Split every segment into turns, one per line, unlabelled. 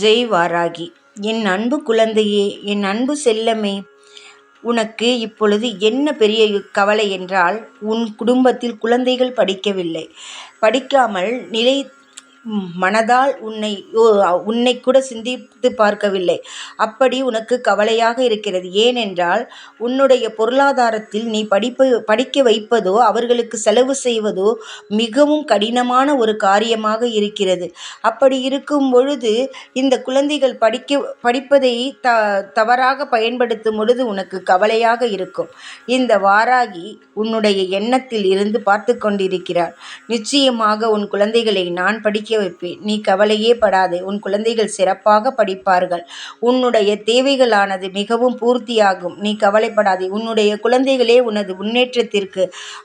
ஜெய் வாராகி என் அன்பு குழந்தையே என் அன்பு செல்லமே உனக்கு இப்பொழுது என்ன பெரிய கவலை என்றால் உன் குடும்பத்தில் குழந்தைகள் படிக்கவில்லை. படிக்காமல் நிலை மனதால் உன்னை உன்னை கூட சிந்தித்து பார்க்கவில்லை. அப்படி உனக்கு கவலையாக இருக்கிறது. ஏனென்றால் உன்னுடைய பொருளாதாரத்தில் நீ படிப்பு படிக்க வைப்பதோ அவர்களுக்கு செலவு செய்வதோ மிகவும் கடினமான ஒரு காரியமாக இருக்கிறது. அப்படி இருக்கும் பொழுது இந்த குழந்தைகள் படிக்க படிப்பதை த தவறாக பயன்படுத்தும் பொழுது உனக்கு கவலையாக இருக்கும். இந்த வாராகி உன்னுடைய எண்ணத்தில் இருந்து பார்த்து கொண்டிருக்கிறார். நிச்சயமாக உன் குழந்தைகளை நான் படிக்க படிக்க வைப்பேன். நீ கவலையே படாதே. உன் குழந்தைகள் சிறப்பாக படிப்பார்கள். உன்னுடைய தேவைகளானது மிகவும் பூர்த்தியாகும். நீ கவலைப்படாதே. உன்னுடைய குழந்தைகளே உனது முன்னேற்றத்திற்கு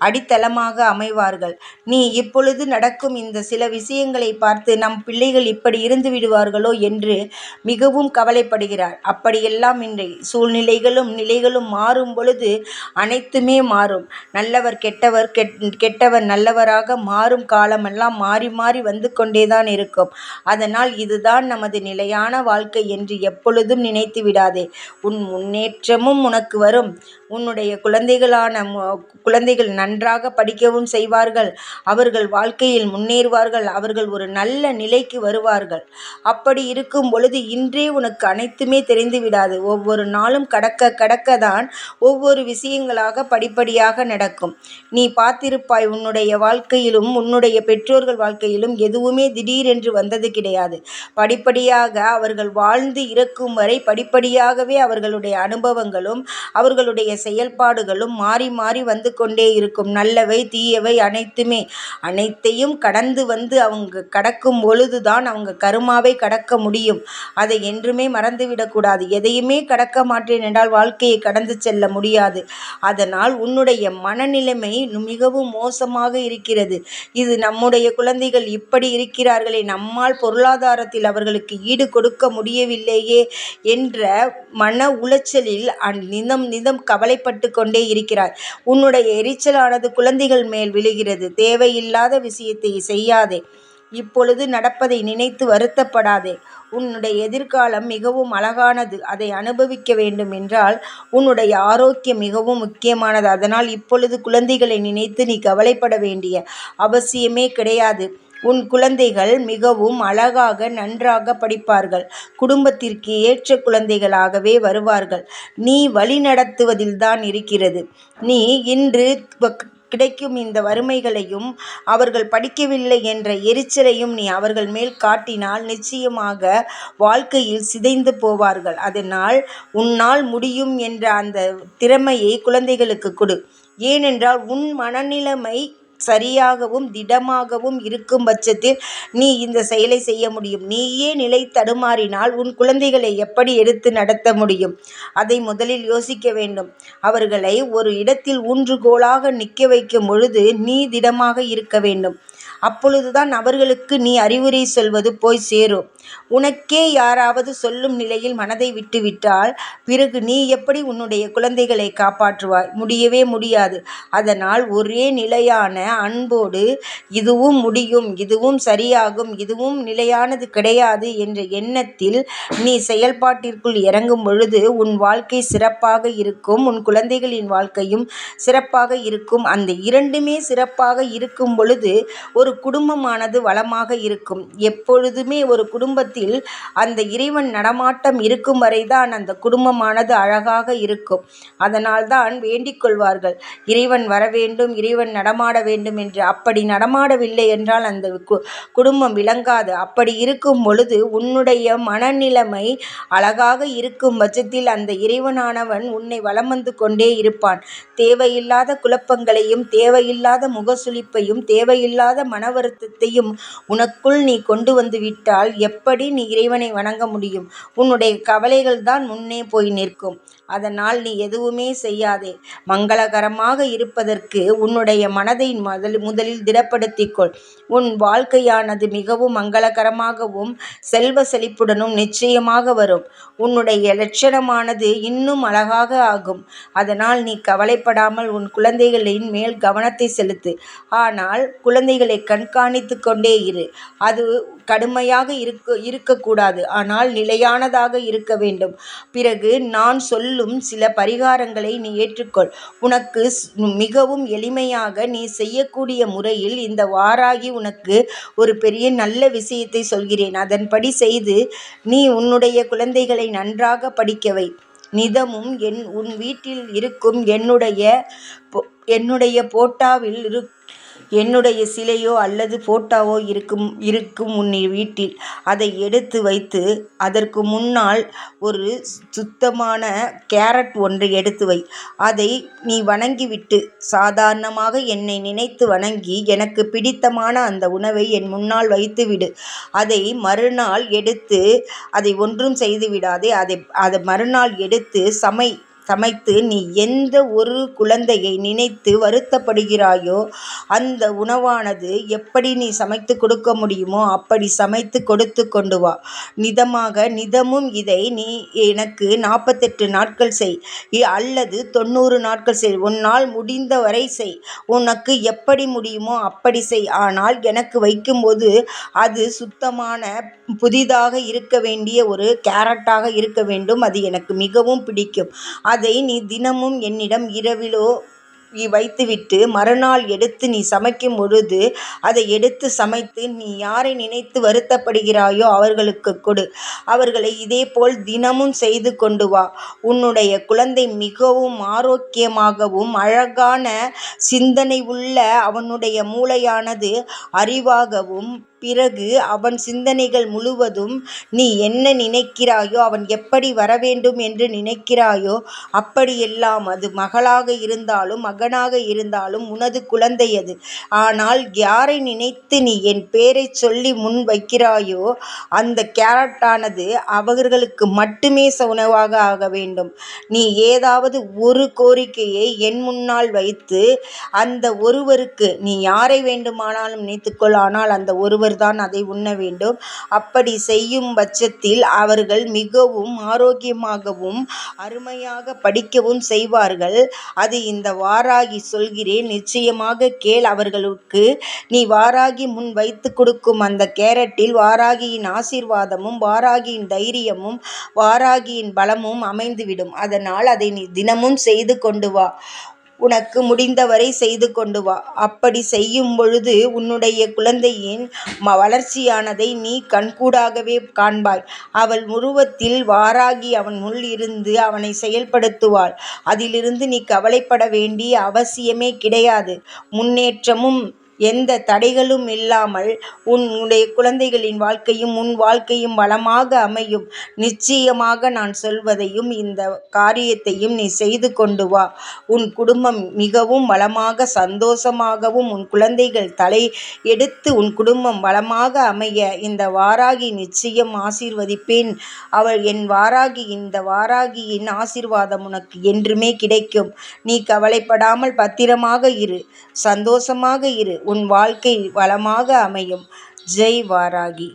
அடித்தளமாக அமைவார்கள். நீ இப்பொழுது நடக்கும் இந்த சில விஷயங்களை பார்த்து நம் பிள்ளைகள் இப்படி இருந்து விடுவார்களோ என்று மிகவும் கவலைப்படுகிறார். அப்படியெல்லாம் இன்றை சூழ்நிலைகளும் நிலைகளும் மாறும் பொழுது அனைத்துமே மாறும். நல்லவர் கெட்டவர் கெட்டவர் நல்லவராக மாறும் காலமெல்லாம் மாறி மாறி வந்து கொண்டு கொண்டேதான் இருக்கும். அதனால் இதுதான் நமது நிலையான வாழ்க்கை என்று எப்பொழுதும் நினைத்து விடாதே. உன் முன்னேற்றமும் உனக்கு வரும். உன்னுடைய குழந்தைகளான குழந்தைகள் நன்றாக படிக்கவும் செய்வார்கள். அவர்கள் வாழ்க்கையில் முன்னேறுவார்கள். அவர்கள் ஒரு நல்ல நிலைக்கு வருவார்கள். அப்படி இருக்கும் பொழுது இன்றே உனக்கு அனைத்துமே தெரிந்து விடாது. ஒவ்வொரு நாளும் கடக்க கடக்க தான் ஒவ்வொரு விஷயங்களாக படிப்படியாக நடக்கும். நீ பார்த்திருப்பாய் உன்னுடைய வாழ்க்கையிலும் உன்னுடைய பெற்றோர்கள் வாழ்க்கையிலும் எதுவுமே திடீரென்று வந்தது கிடையாது. படிப்படியாக அவர்கள் வாழ்ந்து இறக்கும் வரை படிப்படியாகவே அவர்களுடைய அனுபவங்களும் அவர்களுடைய செயல்பாடுகளும் மாறி மாறி வந்து கொண்டே இருக்கும். நல்லவை தீயவை அனைத்துமே அனைத்தையும் கடந்து வந்து அவங்க கடக்கும் பொழுதுதான் அவங்க கருமாவை கடக்க முடியும். அதை என்றுமே மறந்துவிடக்கூடாது எதையுமே கடக்க மாட்டேன் என்றால் வாழ்க்கையை கடந்து செல்ல முடியாது. அதனால் உன்னுடைய மனநிலைமை மிகவும் மோசமாக இருக்கிறது. இது நம்முடைய குழந்தைகள் இப்படி இருக்கிறார்களே நம்மால் பொருளாதாரத்தில் அவர்களுக்கு ஈடு கொடுக்க முடியவில்லையே என்ற மன உளைச்சலில் நிதம் நிதம் கவலைப்பட்டு கொண்டே இருக்கிறார். உன்னுடைய எரிச்சலானது குழந்தைகள் மேல் விழுகிறது. தேவையில்லாத விஷயத்தை செய்யாதே. இப்பொழுது நடப்பதை நினைத்து வருத்தப்படாதே. உன்னுடைய எதிர்காலம் மிகவும் அழகானது. அதை அனுபவிக்க வேண்டும் என்றால் உன்னுடைய ஆரோக்கியம் மிகவும் முக்கியமானது. அதனால் இப்பொழுது குழந்தைகளை நினைத்து நீ கவலைப்பட வேண்டிய அவசியமே கிடையாது. உன் குழந்தைகள் மிகவும் அழகாக நன்றாக படிப்பார்கள். குடும்பத்திற்கு ஏற்ற குழந்தைகளாகவே வருவார்கள். நீ வழிநடத்துவதில்தான் இருக்கிறது. நீ இன்று கிடைக்கும் இந்த வறுமைகளையும் அவர்கள் படிக்கவில்லை என்ற எரிச்சலையும் நீ அவர்கள் மேல் காட்டினால் நிச்சயமாக வாழ்க்கையில் சிதைந்து போவார்கள். அதனால் உன்னால் முடியும் என்ற அந்த திறமையை குழந்தைகளுக்கு கொடு. ஏனென்றால் உன் மனநிலைமை சரியாகவும் திடமாகவும் இருக்கும் பட்சத்தில் நீ இந்த செயலை செய்ய முடியும். நீயே நிலை தடுமாறினால் உன் குழந்தைகளை எப்படி எடுத்து நடத்த முடியும்? அதை முதலில் யோசிக்க வேண்டும். அவர்களை ஒரு இடத்தில் ஊன்றுகோலாக நிற்க வைக்கும் பொழுது நீ திடமாக இருக்க வேண்டும். அப்பொழுதுதான் அவர்களுக்கு நீ அறிவுரை சொல்வது போய் சேரும். உனக்கே யாராவது சொல்லும் நிலையில் மனதை விட்டுவிட்டால் பிறகு நீ எப்படி உன்னுடைய குழந்தைகளை காப்பாற்றுவாய்? முடியவே முடியாது. அதனால் ஒரே நிலையான அன்போடு இதுவும் முடியும் இதுவும் சரியாகும் இதுவும் நிலையானது கிடையாது என்ற எண்ணத்தில் நீ செயல்பாட்டிற்குள் இறங்கும் பொழுது உன் வாழ்க்கை சிறப்பாக இருக்கும் உன் குழந்தைகளின் வாழ்க்கையும் சிறப்பாக இருக்கும். அந்த இரண்டுமே சிறப்பாக இருக்கும் பொழுது ஒரு குடும்பமானது வளமாக இருக்கும். எப்பொழுதுமே ஒரு குடும்பத்தில் அந்த இறைவன் நடமாட்டம் இருக்கும் வரைதான் அந்த குடும்பமானது அழகாக இருக்கும். அதனால்தான் வேண்டிக் கொள்வார்கள். இறைவன் வர வேண்டும் இறைவன் நடமாட வேண்டும் என்று. அப்படி நடமாடவில்லை என்றால் அந்த குடும்பம் விளங்காது. அப்படி இருக்கும் பொழுது உன்னுடைய மனநிலைமை அழகாக இருக்கும் பட்சத்தில் அந்த இறைவனானவன் உன்னை வலம் வந்து கொண்டே இருப்பான். தேவையில்லாத குழப்பங்களையும் தேவையில்லாத முகசுளிப்பையும் தேவையில்லாத மன வருத்தத்தையும் உனக்குள் நீ கொண்டு வந்து விட்டால் எப் எப்படி நீ இறைவனை வணங்க முடியும்? உன்னுடைய கவலைகள் தான் முன்னே போய் நிற்கும். அதனால் நீ எதுவுமே செய்யாதே. மங்களகரமாக இருப்பதற்கு உன்னுடைய மனதை முதல் முதலில் திடப்படுத்திக்கொள். உன் வாழ்க்கையானது மிகவும் மங்களகரமாகவும் செல்வ செழிப்புடனும் நிச்சயமாக வரும். உன்னுடைய லட்சணமானது இன்னும் அழகாக ஆகும். அதனால் நீ கவலைப்படாமல் உன் குழந்தைகளின் மேல் கவனத்தை செலுத்து. ஆனால் குழந்தைகளை கண்காணித்து கொண்டே இரு. அது கடுமையாக இருக்க இருக்கக்கூடாது. ஆனால் நிலையானதாக இருக்க வேண்டும். பிறகு நான் சொல்லும் சில பரிகாரங்களை நீ ஏற்றுக்கொள். உனக்கு மிகவும் எளிமையாக நீ செய்யக்கூடிய முறையில் இந்த வாராகி உனக்கு ஒரு பெரிய நல்ல விஷயத்தை சொல்கிறேன். அதன்படி செய்து நீ உன்னுடைய குழந்தைகளை நன்றாக படிக்கவை நிதமும் என் உன் வீட்டில் இருக்கும் என்னுடைய என்னுடைய போட்டாவில் இரு என்னுடைய சிலையோ அல்லது போட்டோவோ இருக்கும் இருக்கும் உன் வீட்டில். அதை எடுத்து வைத்து அதற்கு முன்னால் ஒரு சுத்தமான கேரட் ஒன்று எடுத்து வை. அதை நீ வணங்கிவிட்டு சாதாரணமாக என்னை நினைத்து வணங்கி எனக்கு பிடித்தமான அந்த உணவை என் முன்னால் வைத்துவிடு அதை மறுநாள் எடுத்து அதை ஒன்றும் செய்து விடாதே. அதை அதை மறுநாள் எடுத்து சமை. சமைத்து நீ எந்த ஒரு குழந்தையை நினைத்து வருத்தப்படுகிறாயோ அந்த உணவானது எப்படி நீ சமைத்து கொடுக்க முடியுமோ அப்படி சமைத்து கொடுத்து கொண்டு வா. நிதமாக நிதமும் இதை நீ எனக்கு நாற்பத்தெட்டு நாட்கள் செய். அல்லது தொண்ணூறு நாட்கள் செய். உன்னால் முடிந்த வரை செய். உனக்கு எப்படி முடியுமோ அப்படி செய். ஆனால் எனக்கு வைக்கும்போது அது சுத்தமான புதிதாக இருக்க வேண்டிய ஒரு கேரட்டாக இருக்க வேண்டும். அது எனக்கு மிகவும் பிடிக்கும். அதை நீ தினமும் என்னிடம் இரவிலோ வைத்துவிட்டு மறுநாள் எடுத்து நீ சமைக்கும் பொழுது அதை எடுத்து சமைத்து நீ யாரை நினைத்து வருத்தப்படுகிறாயோ அவர்களுக்கு கொடு. அவர்களை இதேபோல் தினமும் செய்து கொண்டு வா. உன்னுடைய குழந்தை மிகவும் ஆரோக்கியமாகவும் அழகான சிந்தனை உள்ள அவனுடைய மூளையானது அறிவாகவும் பிறகு அவன் சிந்தனைகள் முழுவதும் நீ என்ன நினைக்கிறாயோ அவன் எப்படி வரவேண்டும் என்று நினைக்கிறாயோ அப்படியெல்லாம் அது மகளாக இருந்தாலும் மகனாக இருந்தாலும் உனது குழந்தை அது ஆனால் யாரை நினைத்து நீ என் பேரை சொல்லி முன் வைக்கிறாயோ அந்த கேரட்டானது அவர்களுக்கு மட்டுமே உணவாக ஆக வேண்டும். நீ ஏதாவது ஒரு கோரிக்கையை என் முன்னால் வைத்து அந்த ஒருவருக்கு நீ யாரை வேண்டுமானாலும் நினைத்துக்கொள். ஆனால் அந்த ஒருவர் தான் அதை உண்ண வேண்டும். அப்படி செய்யும் பட்சத்தில் அவர்கள் மிகவும் ஆரோக்கியமாகவும் அருமையாக படிக்கவும் செய்வார்கள். அது இந்த வாராகி சொல்கிறேன். நிச்சயமாக கேள் அவர்களுக்கு நீ வாராகி முன் வைத்து கொடுக்கும் அந்த கேரட்டில் வாராகியின் ஆசீர்வாதமும் வாராகியின் தைரியமும் வாராகியின் பலமும் அமைந்துவிடும். அதனால் அதை நீ தினமும் செய்து கொண்டு வா. உனக்கு முடிந்தவரை செய்து கொண்டு வா. அப்படி செய்யும் பொழுது உன்னுடைய குழந்தையின் வளர்ச்சியானதை நீ கண்கூடாகவே காண்பாய். அவள் உருவத்தில் வாராகி அவன் முள் இருந்து அவனை செயல்படுத்துவாள். அதிலிருந்து நீ கவலைப்பட வேண்டிய அவசியமே கிடையாது. முன்னேற்றமும் எந்த தடைகளும் இல்லாமல் உன்னுடைய குழந்தைகளின் வாழ்க்கையும் உன் வாழ்க்கையும் வளமாக அமையும். நிச்சயமாக நான் சொல்வதையும் இந்த காரியத்தையும் நீ செய்து கொண்டு வா. உன் குடும்பம் மிகவும் வளமாக சந்தோஷமாகவும் உன் குழந்தைகள் தலை எடுத்து உன் குடும்பம் வளமாக அமைய இந்த வாராகி நிச்சயம் ஆசீர்வதிப்பேன். அவள் என் வாராகி இந்த வாராகியின் ஆசீர்வாதம் உனக்கு என்றுமே கிடைக்கும். நீ கவலைப்படாமல் பத்திரமாக இரு. சந்தோஷமாக இரு. உன் வாழ்க்கை வளமாக அமையும். ஜெய் வாராகி.